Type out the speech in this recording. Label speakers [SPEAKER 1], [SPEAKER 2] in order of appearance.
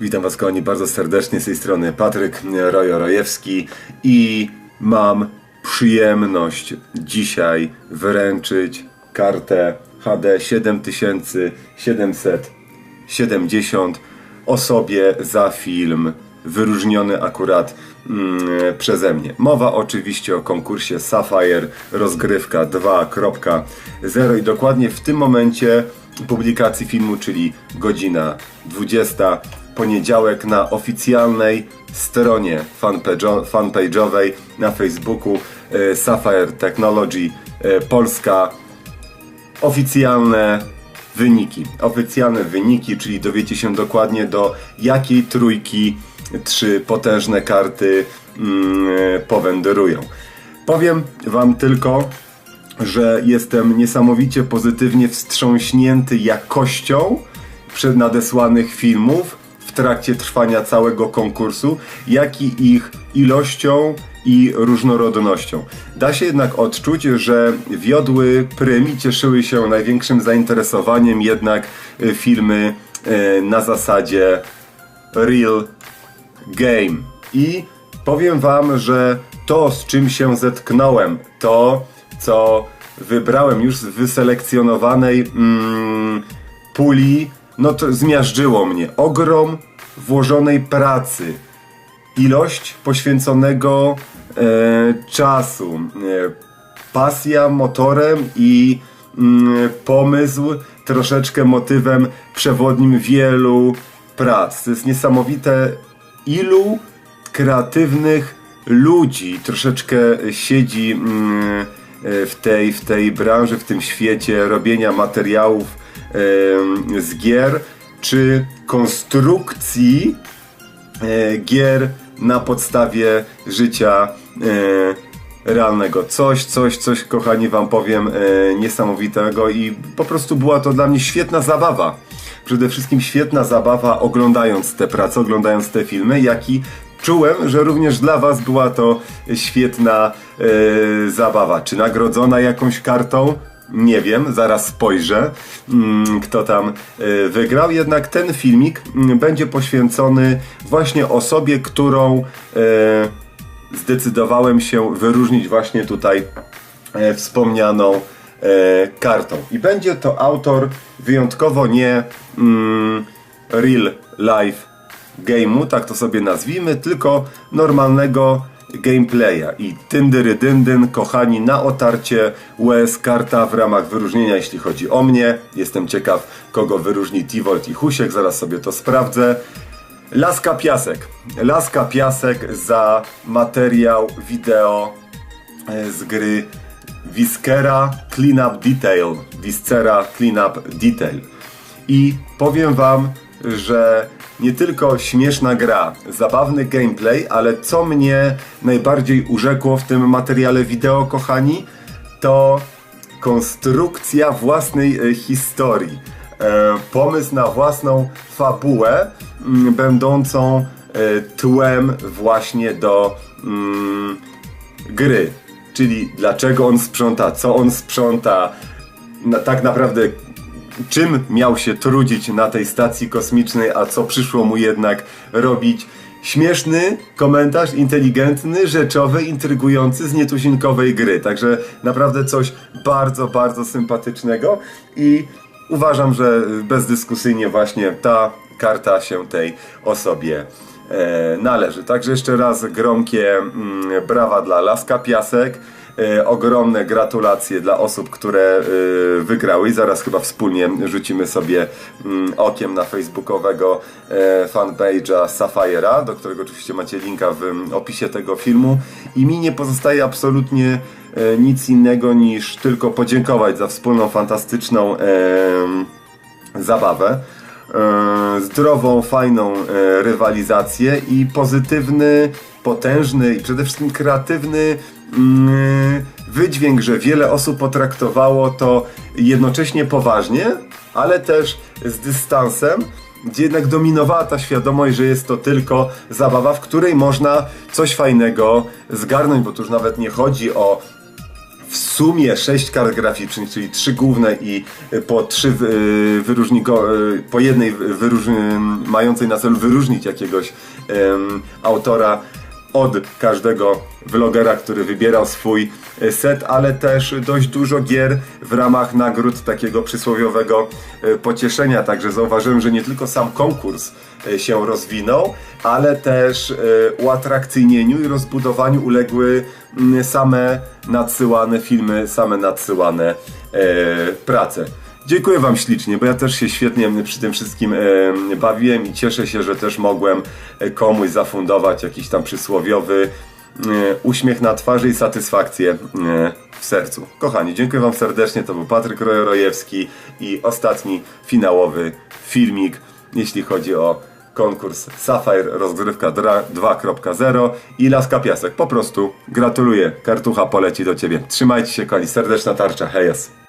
[SPEAKER 1] Witam Was kochani bardzo serdecznie z tej strony Patryk Rojo-Rojewski i mam przyjemność dzisiaj wręczyć kartę HD 7770 osobie za film wyróżniony akurat mm, przeze mnie. Mowa oczywiście o konkursie Sapphire rozgrywka 2.0 i dokładnie w tym momencie publikacji filmu, czyli godzina 20 poniedziałek na oficjalnej stronie fanpage'o- fanpage'owej na Facebooku e, Sapphire Technology e, Polska oficjalne wyniki. Oficjalne wyniki, czyli dowiecie się dokładnie do jakiej trójki trzy potężne karty mm, powędrują. Powiem Wam tylko, że jestem niesamowicie pozytywnie wstrząśnięty jakością przed nadesłanych filmów trakcie trwania całego konkursu, jak i ich ilością i różnorodnością. Da się jednak odczuć, że wiodły prym i cieszyły się największym zainteresowaniem jednak y, filmy y, na zasadzie real game. I powiem Wam, że to z czym się zetknąłem, to co wybrałem już z wyselekcjonowanej mm, puli, no to zmiażdżyło mnie. Ogrom włożonej pracy, ilość poświęconego e, czasu, e, pasja motorem i mm, pomysł troszeczkę motywem przewodnim wielu prac. To jest niesamowite, ilu kreatywnych ludzi troszeczkę siedzi mm, e, w tej, w tej branży, w tym świecie robienia materiałów z gier, czy konstrukcji e, gier na podstawie życia e, realnego. Coś, coś, coś, kochani, wam powiem e, niesamowitego i po prostu była to dla mnie świetna zabawa. Przede wszystkim świetna zabawa oglądając te prace, oglądając te filmy, jak i czułem, że również dla was była to świetna zabawa. Czy nagrodzona jakąś kartą? Nie wiem, zaraz spojrzę, mm, kto tam e, wygrał. Jednak ten filmik mm, będzie poświęcony właśnie osobie, którą e, zdecydowałem się wyróżnić właśnie tutaj e, wspomnianą e, kartą. I będzie to autor wyjątkowo nie mm, real life game'u, tak to sobie nazwijmy, tylko normalnego gameplaya. I tyndyry dyndyn, kochani, na otarcie łez karta w ramach wyróżnienia, jeśli chodzi o mnie. Jestem ciekaw, kogo wyróżni Tivolt i Husiek, zaraz sobie to sprawdzę. Laska Piasek. Laska Piasek za materiał wideo e, z gry Viscera Cleanup Detail. Viscera Cleanup Detail. I powiem wam, że nie tylko śmieszna gra, zabawny gameplay, ale co mnie najbardziej urzekło w tym materiale wideo, kochani, to konstrukcja własnej e, historii. E, pomysł na własną fabułę, m, będącą e, tłem właśnie do mm, gry. Czyli dlaczego on sprząta, co on sprząta, tak naprawdę czym miał się trudzić na tej stacji kosmicznej, a co przyszło mu jednak robić. Śmieszny komentarz, inteligentny, rzeczowy, intrygujący z nietuzinkowej gry. Także naprawdę coś bardzo, bardzo sympatycznego i uważam, że bezdyskusyjnie właśnie ta karta się tej osobie e, należy. Także jeszcze raz gromkie mm, brawa dla Laska Piasek. E, ogromne gratulacje dla osób, które e, wygrały. I zaraz chyba wspólnie rzucimy sobie mm, okiem na facebookowego e, fanpage'a Safire'a, do którego oczywiście macie linka w mm, opisie tego filmu. I mi nie pozostaje absolutnie nic innego niż tylko podziękować za wspólną, fantastyczną zabawę, zdrową, fajną rywalizację i pozytywny, potężny i przede wszystkim kreatywny wydźwięk, że wiele osób potraktowało to jednocześnie poważnie, ale też z dystansem, gdzie jednak dominowała ta świadomość, że jest to tylko zabawa, w której można coś fajnego zgarnąć, bo tu już nawet nie chodzi o w sumie 6 kart graficznych, czyli 3 główne i y, po 3 y, wyróżniko, y, po jednej wyróż, y, mającej na celu wyróżnić jakiegoś em, autora od każdego vlogera, który wybierał swój e, set, ale też dość dużo gier w ramach nagród takiego przysłowiowego e, pocieszenia. Także zauważyłem, że nie tylko sam konkurs e, się rozwinął, ale też uatrakcyjnieniu i rozbudowaniu uległy mm, same nadsyłane filmy, same nadsyłane prace. Dziękuję Wam ślicznie, bo ja też się świetnie przy tym wszystkim e, bawiłem i cieszę się, że też mogłem e, komuś zafundować jakiś tam przysłowiowy e, uśmiech na twarzy i satysfakcję e, w sercu. Kochani, dziękuję Wam serdecznie. To był Patryk Rojorojewski i ostatni finałowy filmik, jeśli chodzi o konkurs Sapphire rozgrywka dra- 2.0 i Laska Piasek. Po prostu gratuluję. Kartucha poleci do Ciebie. Trzymajcie się, kochani. Serdeczna tarcza. Hejes.